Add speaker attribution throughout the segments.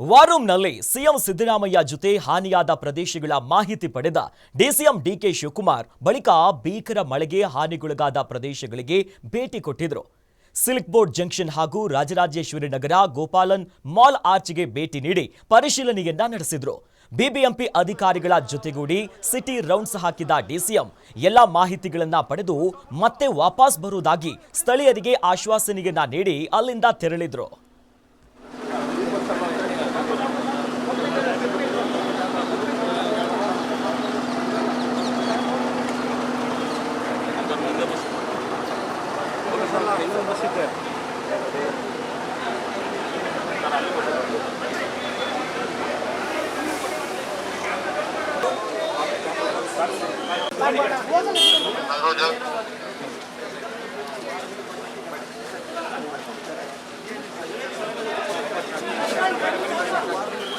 Speaker 1: ವಾರೂಮ್ನಲ್ಲಿ CM Siddaramaiah ಜೊತೆ ಹಾನಿಯಾದ ಪ್ರದೇಶಗಳ ಮಾಹಿತಿ ಪಡೆದ ಡಿಸಿಎಂ ಡಿಕೆ ಶಿವಕುಮಾರ್ ಬಳಿಕ ಭೀಕರ ಮಳೆಗೆ ಹಾನಿಗೊಳಗಾದ ಪ್ರದೇಶಗಳಿಗೆ ಭೇಟಿ ಕೊಟ್ಟಿದ್ರು ಸಿಲ್ಕ್ ಬೋರ್ಡ್ ಜಂಕ್ಷನ್ ಹಾಗೂ ರಾಜರಾಜೇಶ್ವರಿ ನಗರ, ಗೋಪಾಲನ್ ಮಾಲ್ ಆರ್ಚ್ಗೆ ಭೇಟಿ ನೀಡಿ ಪರಿಶೀಲನೆಯನ್ನ ನಡೆಸಿದ್ರು. ಬಿಬಿಎಂಪಿ ಅಧಿಕಾರಿಗಳ ಜೊತೆಗೂಡಿ ಸಿಟಿ ರೌಂಡ್ಸ್ ಹಾಕಿದ ಡಿಸಿಎಂ ಎಲ್ಲಾ ಮಾಹಿತಿಗಳನ್ನ ಪಡೆದು ಮತ್ತೆ ವಾಪಸ್ ಬರುವುದಾಗಿ ಸ್ಥಳೀಯರಿಗೆ ಆಶ್ವಾಸನೆಯನ್ನ ನೀಡಿ ಅಲ್ಲಿಂದ ತೆರಳಿದ್ರು. Vamos.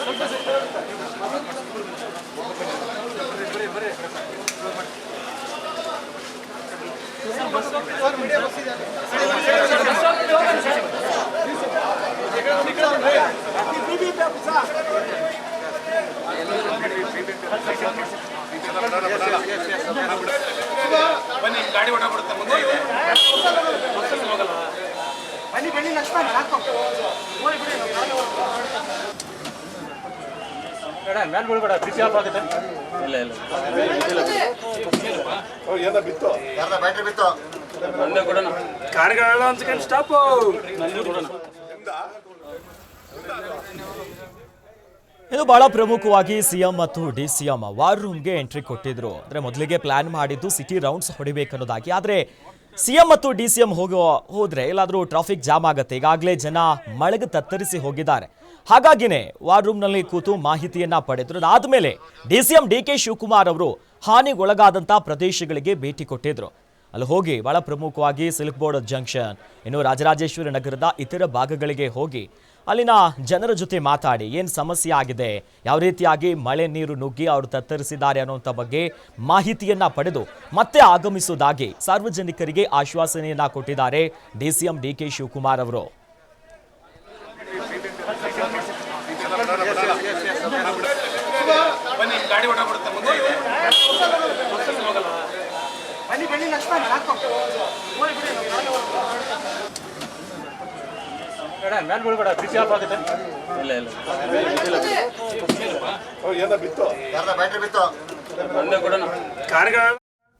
Speaker 1: Thank you.
Speaker 2: ಬನ್ನಿ ಗಾಡಿ ಓಟ ಬಿಡುತ್ತೆ ಮುಂದೆ
Speaker 3: ಬನ್ನಿ ಬನ್ನಿ ಲಕ್ಷ್ಮಣ್ ಹಾಕೋ.
Speaker 4: ಬೇಡ ಮೇಲೆ ಬಿಡ್ಬೇಡ ಬಿಸಿ ಆಫ್ ಆಗುತ್ತೆ ಇಲ್ಲ ಇಲ್ಲ.
Speaker 5: ಯಾರ್ದ ಬಿತ್ತು.
Speaker 4: ಒಂದೇ ಕೊಡೋಣ.
Speaker 2: ಕಾರ್ಗಳು ಒಂದು ಸೆಕೆಂಡ್ ಸ್ಟಾಪ್
Speaker 4: ನಂದು ಕೊಡೋಣ.
Speaker 1: ಇದು ಬಹಳ ಪ್ರಮುಖವಾಗಿ ಸಿಎಂ ಮತ್ತು ಡಿಸಿಎಂ ವಾರ್ ರೂಮ್ಗೆ ಎಂಟ್ರಿ ಕೊಟ್ಟಿದ್ರು. ಅಂದ್ರೆ ಮೊದಲಿಗೆ ಪ್ಲಾನ್ ಮಾಡಿದ್ದು ಸಿಟಿ ರೌಂಡ್ಸ್ ಹೊಡಿಬೇಕನ್ನೋದಾಗಿ. ಆದ್ರೆ ಸಿಎಂ ಮತ್ತು ಡಿಸಿಎಂ ಹೋಗೋ ಹೋದ್ರೆ ಎಲ್ಲಾದ್ರೂ ಟ್ರಾಫಿಕ್ ಜಾಮ್ ಆಗುತ್ತೆ. ಈಗಾಗಲೇ ಜನ ಮಳೆಗೆ ತತ್ತರಿಸಿ ಹೋಗಿದ್ದಾರೆ. ಹಾಗಾಗಿನೇ ವಾರ್ ರೂಮ್ನಲ್ಲಿ ಕೂತು ಮಾಹಿತಿಯನ್ನ ಪಡೆದ್ರು. ಅದಾದ್ಮೇಲೆ ಡಿಸಿಎಂ ಡಿ ಕೆ ಶಿವಕುಮಾರ್ ಅವರು ಹಾನಿಗೊಳಗಾದಂತ ಪ್ರದೇಶಗಳಿಗೆ ಭೇಟಿ ಕೊಟ್ಟಿದ್ರು. ಅಲ್ಲಿ ಹೋಗಿ ಬಹಳ ಪ್ರಮುಖವಾಗಿ ಸಿಲ್ಕ್ ಬೋರ್ಡ್ ಜಂಕ್ಷನ್, ಇನ್ನು ರಾಜರಾಜೇಶ್ವರಿ ನಗರದ ಇತರ ಭಾಗಗಳಿಗೆ ಹೋಗಿ ಅಲ್ಲಿನ ಜನರ ಜೊತೆ ಮಾತಾಡಿ, ಏನು ಸಮಸ್ಯೆ ಆಗಿದೆ? ಯಾವ ರೀತಿಯಾಗಿ ಮಳೆ ನೀರು ನುಗ್ಗಿ ಅವರು ತತ್ತರಿಸಿದ್ದಾರೆ ಅನ್ನೋಂಥ ಬಗ್ಗೆ ಮಾಹಿತಿಯನ್ನ ಪಡೆದು ಮತ್ತೆ ಆಗಮಿಸುವುದಾಗಿ ಸಾರ್ವಜನಿಕರಿಗೆ ಆಶ್ವಾಸನೆಯನ್ನ ಕೊಟ್ಟಿದ್ದಾರೆ ಡಿಸಿಎಂ ಡಿ ಕೆ ಶಿವಕುಮಾರ್ ಅವರು.
Speaker 4: ಇಲ್ಲ ಇಲ್ಲ
Speaker 5: ಬಿತ್ತು
Speaker 2: ಕಾರ್ಗಳು